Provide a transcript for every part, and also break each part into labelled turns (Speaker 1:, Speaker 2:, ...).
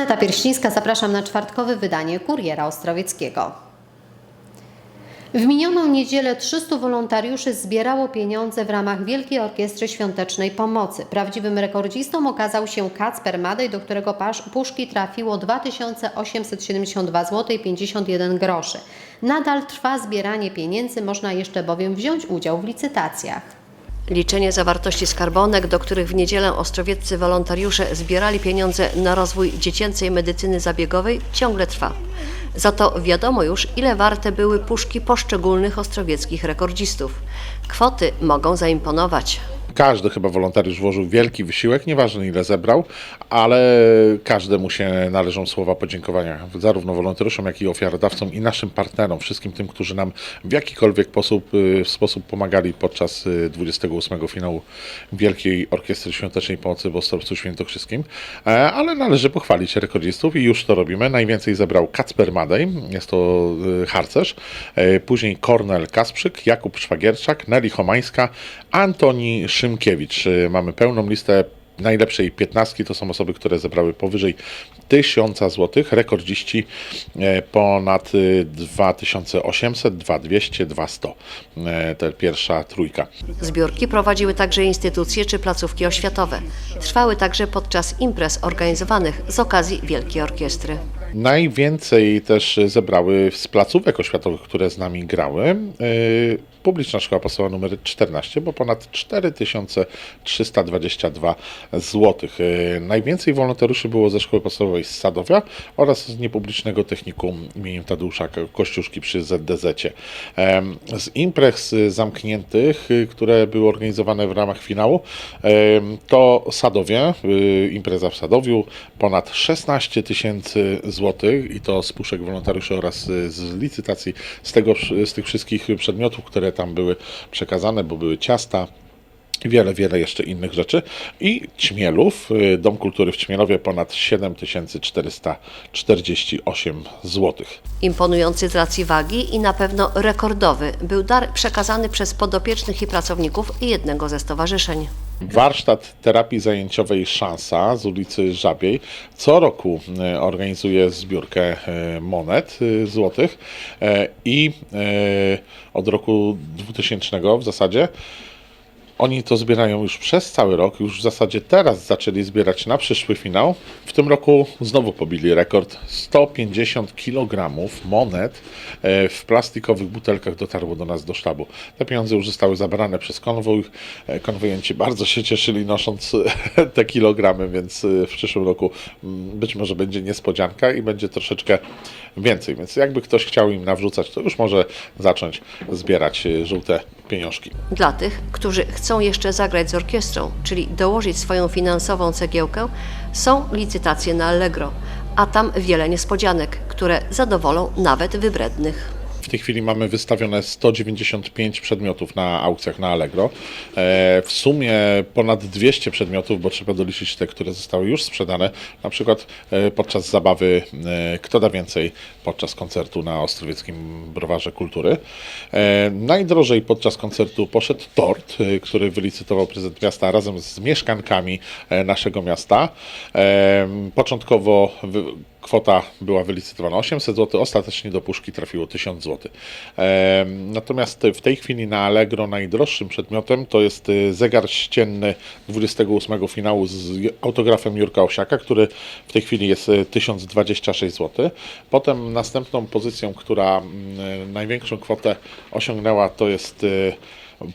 Speaker 1: Aneta Pierścińska, zapraszam na czwartkowe wydanie Kuriera Ostrowieckiego. W minioną niedzielę 300 wolontariuszy zbierało pieniądze w ramach Wielkiej Orkiestry Świątecznej Pomocy. Prawdziwym rekordzistą okazał się Kacper Madej, do którego puszki trafiło 2872 zł 51 groszy. Nadal trwa zbieranie pieniędzy, można jeszcze bowiem wziąć udział w licytacjach.
Speaker 2: Liczenie zawartości skarbonek, do których w niedzielę ostrowieccy wolontariusze zbierali pieniądze na rozwój dziecięcej medycyny zabiegowej, ciągle trwa. Za to wiadomo już, ile warte były puszki poszczególnych ostrowieckich rekordzistów. Kwoty mogą zaimponować.
Speaker 3: Każdy chyba wolontariusz włożył wielki wysiłek, nieważne ile zebrał, ale każdemu się należą słowa podziękowania, zarówno wolontariuszom, jak i ofiarodawcom i naszym partnerom, wszystkim tym, którzy nam w jakikolwiek sposób, y, sposób pomagali podczas y, 28 finału Wielkiej Orkiestry Świątecznej Pomocy w Ostrowcu Świętokrzyskim. E, Ale należy pochwalić rekordzistów i już to robimy. Najwięcej zebrał Kacper Madej, jest to y, harcerz, e, później Kornel Kasprzyk, Jakub Szwagierczak, Nelly Homańska, Antoni Szymkiewicz. E, Mamy pełną listę najlepszej piętnastki to są osoby, które zebrały powyżej 1000 zł. Rekordziści e, ponad e, 2800, 2200, 2100. E, To pierwsza trójka.
Speaker 2: Zbiórki prowadziły także instytucje czy placówki oświatowe. Trwały także podczas imprez organizowanych z okazji Wielkiej Orkiestry.
Speaker 3: Najwięcej też zebrały z placówek oświatowych, które z nami grały. Publiczna Szkoła Podstawowa numer 14, bo ponad 4322 zł. Yy, Najwięcej wolontariuszy było ze Szkoły Podstawowej z Sadowia oraz z niepublicznego technikum im. Tadeusza Kościuszki przy ZDZ. Em, Z imprez y, zamkniętych, y, które były organizowane w ramach finału, to Sadowie, y, impreza w Sadowiu, ponad 16 tysięcy złotych i to z puszek wolontariuszy oraz y, z licytacji z, tego, z tych wszystkich przedmiotów, które tam były przekazane, bo były ciasta, i wiele, wiele jeszcze innych rzeczy. I Ćmielów, y, Dom Kultury w Ćmielowie ponad 7448 zł.
Speaker 2: Imponujący z racji wagi i na pewno rekordowy był dar przekazany przez podopiecznych i pracowników jednego ze stowarzyszeń.
Speaker 3: Warsztat terapii zajęciowej Szansa z ulicy Żabiej. Co roku e, organizuje zbiórkę e, monet e, złotych i od roku 2000 w zasadzie oni to zbierają już przez cały rok, już w zasadzie teraz zaczęli zbierać na przyszły finał. W tym roku znowu pobili rekord. 150 kg monet e, w plastikowych butelkach dotarło do nas do sztabu. Te pieniądze już zostały zabrane przez konwój. E, Konwojenci bardzo się cieszyli nosząc te kilogramy, więc e, w przyszłym roku mm, być może będzie niespodzianka i będzie troszeczkę więcej. Więc jakby ktoś chciał im nawrzucać, to już może zacząć zbierać żółte pieniążki.
Speaker 2: Dla tych, którzy chcą jeszcze zagrać z orkiestrą, czyli dołożyć swoją finansową cegiełkę, są licytacje na Allegro, a tam wiele niespodzianek, które zadowolą nawet wybrednych.
Speaker 3: W tej chwili mamy wystawione 195 przedmiotów na aukcjach na Allegro. E, W sumie ponad 200 przedmiotów, bo trzeba doliczyć te, które zostały już sprzedane. Na przykład e, podczas zabawy e, Kto da więcej podczas koncertu na Ostrowieckim Browarze Kultury. Najdrożej podczas koncertu poszedł tort, który wylicytował prezydent miasta razem z mieszkankami naszego miasta. Początkowo kwota była wylicytowana 800 zł, ostatecznie do puszki trafiło 1000 zł. Natomiast w tej chwili na Allegro najdroższym przedmiotem to jest y, zegar ścienny 28 finału z autografem Jurka Osiaka, który w tej chwili jest y, 1026 zł. Potem następną pozycją, która mm, największą kwotę osiągnęła, to jest y,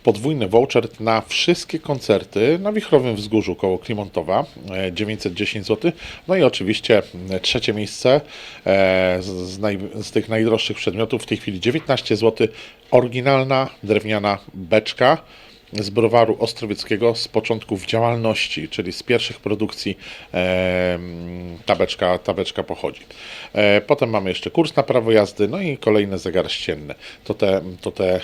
Speaker 3: podwójny voucher na wszystkie koncerty na Wichrowym Wzgórzu koło Klimontowa, e, 910 zł. No i oczywiście m, trzecie miejsce e, z, naj, z tych najdroższych przedmiotów w tej chwili 19 zł. Oryginalna drewniana beczka z browaru ostrowieckiego z początków działalności, czyli z pierwszych produkcji e, ta, beczka, ta beczka pochodzi. E, potem mamy jeszcze kurs na prawo jazdy, no i kolejny zegar ścienny. To te, to te e,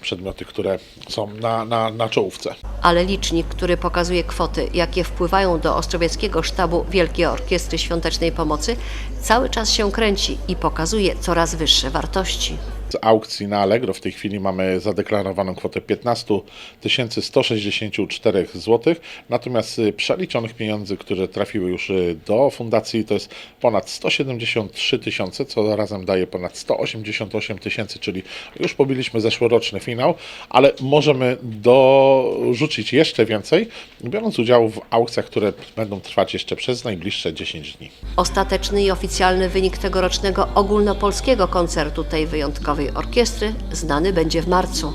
Speaker 3: przedmioty, które są na, na, na czołówce.
Speaker 2: Ale licznik, który pokazuje kwoty, jakie wpływają do Ostrowieckiego Sztabu Wielkiej Orkiestry Świątecznej Pomocy, cały czas się kręci i pokazuje coraz wyższe wartości.
Speaker 3: Aukcji na Allegro. W tej chwili mamy zadeklarowaną kwotę 15 164 zł, natomiast y, przeliczonych pieniędzy, które trafiły już y, do fundacji to jest ponad 173 tysiące, co razem daje ponad 188 tysięcy, czyli już pobiliśmy zeszłoroczny finał, ale możemy dorzucić jeszcze więcej, biorąc udział w aukcjach, które będą trwać jeszcze przez najbliższe 10 dni.
Speaker 2: Ostateczny i oficjalny wynik tegorocznego ogólnopolskiego koncertu tej wyjątkowej orkiestry znany będzie w marcu.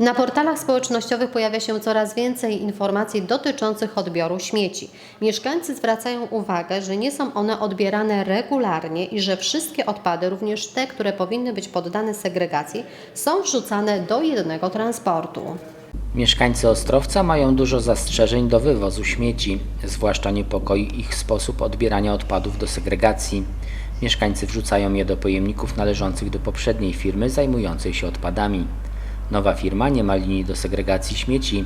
Speaker 1: Na portalach społecznościowych pojawia się coraz więcej informacji dotyczących odbioru śmieci. Mieszkańcy zwracają uwagę, że nie są one odbierane regularnie i że wszystkie odpady, również te, które powinny być poddane segregacji, są wrzucane do jednego transportu.
Speaker 4: Mieszkańcy Ostrowca mają dużo zastrzeżeń do wywozu śmieci, zwłaszcza niepokoi ich sposób odbierania odpadów do segregacji. Mieszkańcy wrzucają je do pojemników należących do poprzedniej firmy zajmującej się odpadami. Nowa firma nie ma linii do segregacji śmieci,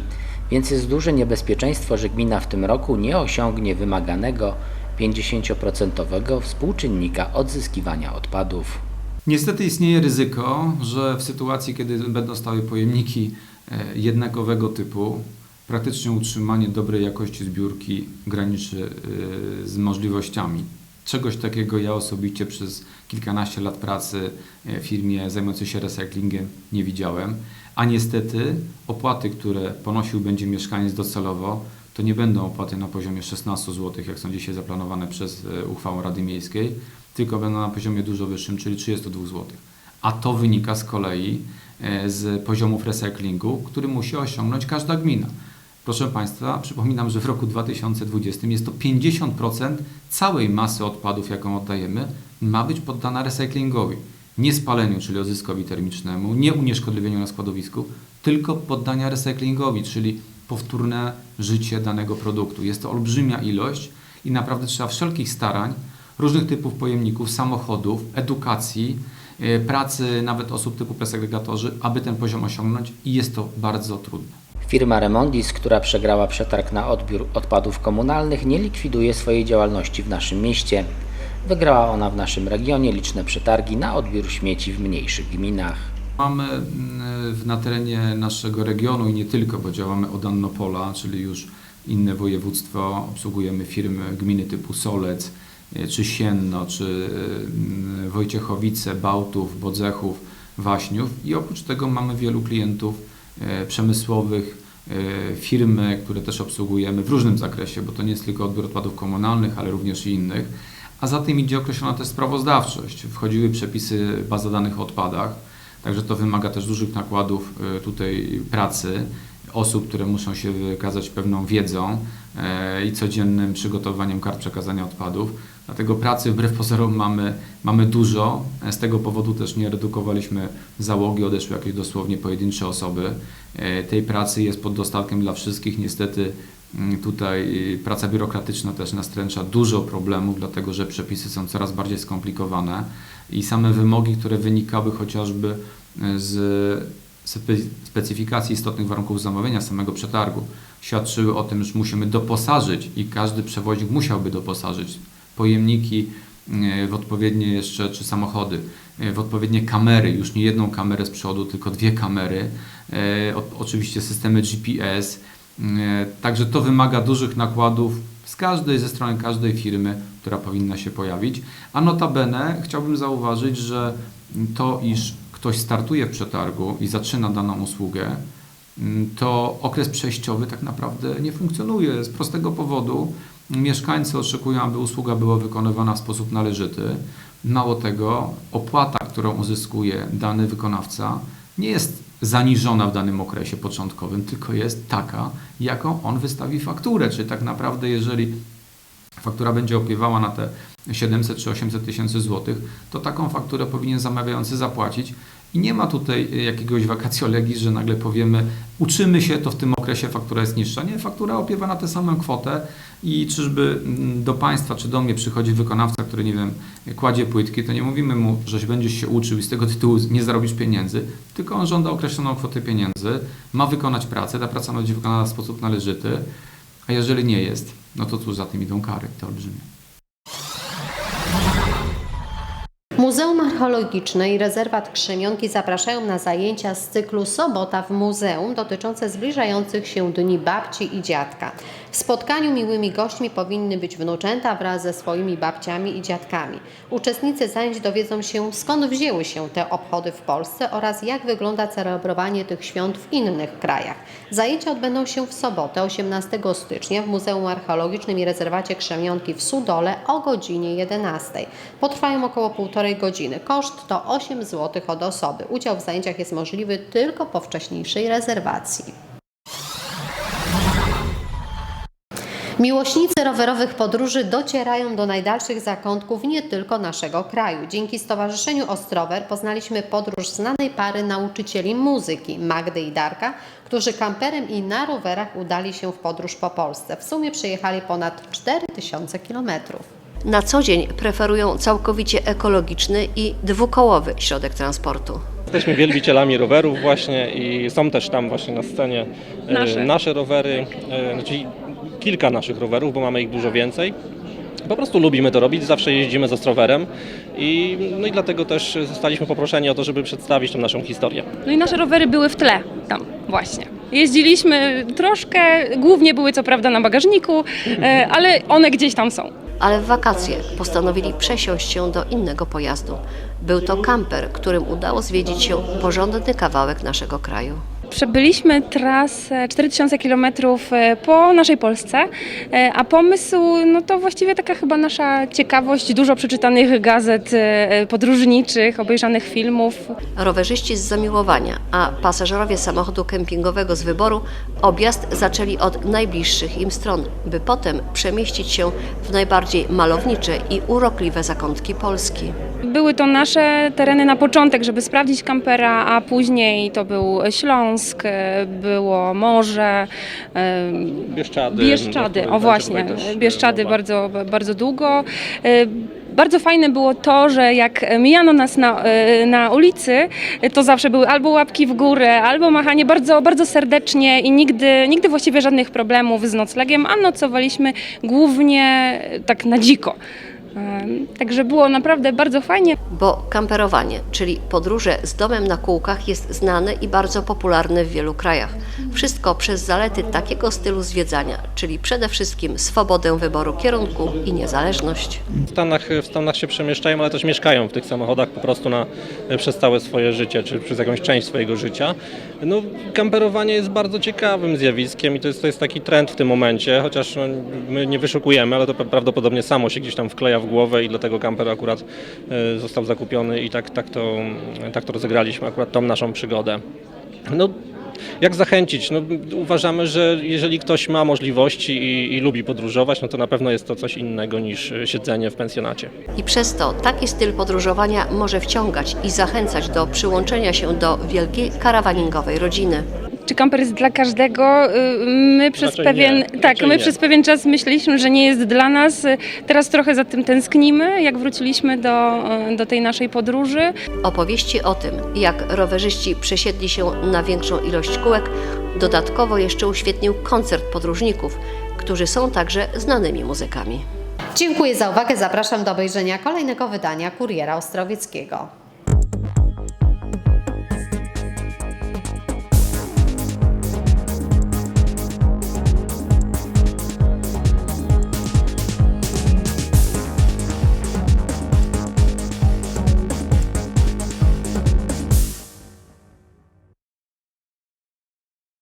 Speaker 4: więc jest duże niebezpieczeństwo, że gmina w tym roku nie osiągnie wymaganego 50% współczynnika odzyskiwania odpadów.
Speaker 5: Niestety istnieje ryzyko, że w sytuacji, kiedy będą stały pojemniki e, jednakowego typu, praktycznie utrzymanie dobrej jakości zbiórki graniczy e, z możliwościami. Czegoś takiego ja osobiście przez kilkanaście lat pracy e, w firmie zajmującej się recyklingiem nie widziałem. A niestety opłaty, które ponosił będzie mieszkaniec docelowo, to nie będą opłaty na poziomie 16 zł, jak są dzisiaj zaplanowane przez e, uchwałę Rady Miejskiej, tylko będą na poziomie dużo wyższym, czyli 32 zł. A to wynika z kolei e, z poziomów recyklingu, który musi osiągnąć każda gmina. Proszę Państwa, przypominam, że w roku 2020 jest to 50% całej masy odpadów, jaką oddajemy, ma być poddana recyklingowi. Nie spaleniu, czyli ozyskowi termicznemu, nie unieszkodliwieniu na składowisku, tylko poddania recyklingowi, czyli powtórne życie danego produktu. Jest to olbrzymia ilość i naprawdę trzeba wszelkich starań, różnych typów pojemników, samochodów, edukacji, e, pracy nawet osób typu presegregatorzy, aby ten poziom osiągnąć i jest to bardzo trudne.
Speaker 4: Firma Remondis, która przegrała przetarg na odbiór odpadów komunalnych, nie likwiduje swojej działalności w naszym mieście. Wygrała ona w naszym regionie liczne przetargi na odbiór śmieci w mniejszych gminach.
Speaker 5: Mamy mm, na terenie naszego regionu i nie tylko, bo działamy od Annopola, czyli już inne województwo, obsługujemy firmy gminy typu Solec, e, czy Sienno, czy mm, Wojciechowice, Bałtów, Bodzechów, Waśniów i oprócz tego mamy wielu klientów e, przemysłowych, e, firmy, które też obsługujemy w różnym zakresie, bo to nie jest tylko odbiór odpadów komunalnych, ale również i innych. A za tym idzie określona też sprawozdawczość. Wchodziły przepisy baza danych o odpadach, Także to wymaga też dużych nakładów e, tutaj pracy osób, które muszą się wykazać pewną wiedzą e, i codziennym przygotowaniem kart przekazania odpadów. Dlatego pracy wbrew pozorom mamy, mamy dużo. E, Z tego powodu też nie redukowaliśmy załogi, odeszły jakieś dosłownie pojedyncze osoby. E, Tej pracy jest pod dostatkiem dla wszystkich. Niestety mm, tutaj praca biurokratyczna też nastręcza dużo problemów, dlatego że przepisy są coraz bardziej skomplikowane i same wymogi, które wynikały chociażby e, z spe- specyfikacji istotnych warunków zamawiania samego przetargu, świadczyły o tym, że musimy doposażyć i każdy przewoźnik musiałby doposażyć pojemniki e, w odpowiednie jeszcze, czy samochody, e, w odpowiednie kamery, już nie jedną kamerę z przodu, tylko dwie kamery, e, oczywiście systemy GPS, także to wymaga dużych nakładów z każdej, ze strony każdej firmy, która powinna się pojawić. A notabene chciałbym zauważyć, że to, iż ktoś startuje w przetargu i zaczyna daną usługę, to okres przejściowy tak naprawdę nie funkcjonuje z prostego powodu. Mieszkańcy oczekują, aby usługa była wykonywana w sposób należyty. Mało tego, opłata, którą uzyskuje dany wykonawca, nie jest zaniżona w danym okresie początkowym, tylko jest taka, jaką on wystawi fakturę. Czyli tak naprawdę, jeżeli faktura będzie opiewała na te 700 czy 800 tysięcy złotych, to taką fakturę powinien zamawiający zapłacić. I nie ma tutaj y, jakiegoś vacatio legis, że nagle powiemy, uczymy się, to w tym okresie faktura jest niższa. Nie, faktura opiewa na tę samą kwotę i czyżby mm, do Państwa czy do mnie przychodzi wykonawca, który, nie wiem, kładzie płytki, to nie mówimy mu, żeś będziesz się uczył i z tego tytułu nie zarobisz pieniędzy, tylko on żąda określoną kwotę pieniędzy, ma wykonać pracę, ta praca być wykonana w sposób należyty, a jeżeli nie jest, no to cóż za tym idą kary, te olbrzymie.
Speaker 1: Muzeum Archeologiczne i Rezerwat Krzemionki zapraszają na zajęcia z cyklu Sobota w Muzeum dotyczące zbliżających się dni babci i dziadka. W spotkaniu miłymi gośćmi powinny być wnuczęta wraz ze swoimi babciami i dziadkami. Uczestnicy zajęć dowiedzą się skąd wzięły się te obchody w Polsce oraz jak wygląda celebrowanie tych świąt w innych krajach. Zajęcia odbędą się w sobotę 18 stycznia w Muzeum Archeologicznym i Rezerwacie Krzemionki w Sudole o godzinie 11. Potrwają około półtorej godziny. Koszt to 8 zł od osoby. Udział w zajęciach jest możliwy tylko po wcześniejszej rezerwacji. Miłośnicy rowerowych podróży docierają do najdalszych zakątków nie tylko naszego kraju. Dzięki Stowarzyszeniu Ostrower poznaliśmy podróż znanej pary nauczycieli muzyki Magdy i Darka, którzy kamperem i na rowerach udali się w podróż po Polsce. W sumie przejechali ponad 4000 kilometrów.
Speaker 2: Na co dzień preferują całkowicie ekologiczny i dwukołowy środek transportu.
Speaker 6: Jesteśmy wielbicielami rowerów właśnie i są też tam właśnie na scenie e,
Speaker 7: Nasze.
Speaker 6: nasze rowery, e, znaczy kilka naszych rowerów, bo mamy ich dużo więcej. Po prostu lubimy to robić, zawsze jeździmy z Ostrowerem i, no i dlatego też zostaliśmy poproszeni o to, żeby przedstawić tą naszą historię.
Speaker 7: No i nasze rowery były w tle tam właśnie. Jeździliśmy troszkę, głównie były co prawda na bagażniku, e, ale one gdzieś tam są.
Speaker 2: Ale w wakacje postanowili przesiąść się do innego pojazdu. Był to kamper, którym udało zwiedzić się porządny kawałek naszego kraju.
Speaker 7: Przebyliśmy trasę 4000 km po naszej Polsce, e, a pomysł, no to właściwie taka chyba nasza ciekawość, dużo przeczytanych gazet e, podróżniczych, obejrzanych filmów.
Speaker 2: Rowerzyści z zamiłowania, a pasażerowie samochodu kempingowego z wyboru objazd zaczęli od najbliższych im stron, by potem przemieścić się w najbardziej malownicze i urokliwe zakątki Polski.
Speaker 7: Były to nasze tereny na początek, żeby sprawdzić kampera, a później to był Śląsk, e, było morze, e,
Speaker 6: Bieszczady.
Speaker 7: Bieszczady,
Speaker 6: no,
Speaker 7: o właśnie,
Speaker 6: tutaj też, e,
Speaker 7: Bieszczady bardzo, bardzo długo. Bardzo fajne było to, że jak mijano nas na, na ulicy, to zawsze były albo łapki w górę, albo machanie bardzo, bardzo serdecznie i nigdy, nigdy właściwie żadnych problemów z noclegiem, a nocowaliśmy głównie tak na dziko. Także było naprawdę bardzo fajnie.
Speaker 2: Bo kamperowanie, czyli podróże z domem na kółkach jest znane i bardzo popularne w wielu krajach. Wszystko przez zalety takiego stylu zwiedzania, czyli przede wszystkim swobodę wyboru kierunku i niezależność.
Speaker 6: W Stanach, w Stanach się przemieszczają, ale też mieszkają w tych samochodach po prostu na, przez całe swoje życie, czy przez jakąś część swojego życia. No, kamperowanie jest bardzo ciekawym zjawiskiem i to jest, to jest taki trend w tym momencie, chociaż no, my nie wyszukujemy, ale to pra- prawdopodobnie samo się gdzieś tam wkleja w głowę i dlatego kamper akurat e, został zakupiony i tak, tak, to, tak to rozegraliśmy, akurat tą naszą przygodę. No, jak zachęcić? No, uważamy, że jeżeli ktoś ma możliwości i, i lubi podróżować, no to na pewno jest to coś innego niż e, siedzenie w pensjonacie.
Speaker 2: I przez to taki styl podróżowania może wciągać i zachęcać do przyłączenia się do wielkiej karawaningowej rodziny.
Speaker 7: Czy kamper jest dla każdego? Y, My przez
Speaker 6: Raczej
Speaker 7: pewien
Speaker 6: nie,
Speaker 7: tak,
Speaker 6: raczej
Speaker 7: my
Speaker 6: nie.
Speaker 7: przez pewien czas myśleliśmy, że nie jest dla nas. Teraz trochę za tym tęsknimy, jak wróciliśmy do, y, do tej naszej podróży.
Speaker 2: Opowieści o tym, jak rowerzyści przesiedli się na większą ilość kółek, dodatkowo jeszcze uświetnił koncert podróżników, którzy są także znanymi muzykami.
Speaker 1: Dziękuję za uwagę. Zapraszam do obejrzenia kolejnego wydania Kuriera Ostrowieckiego.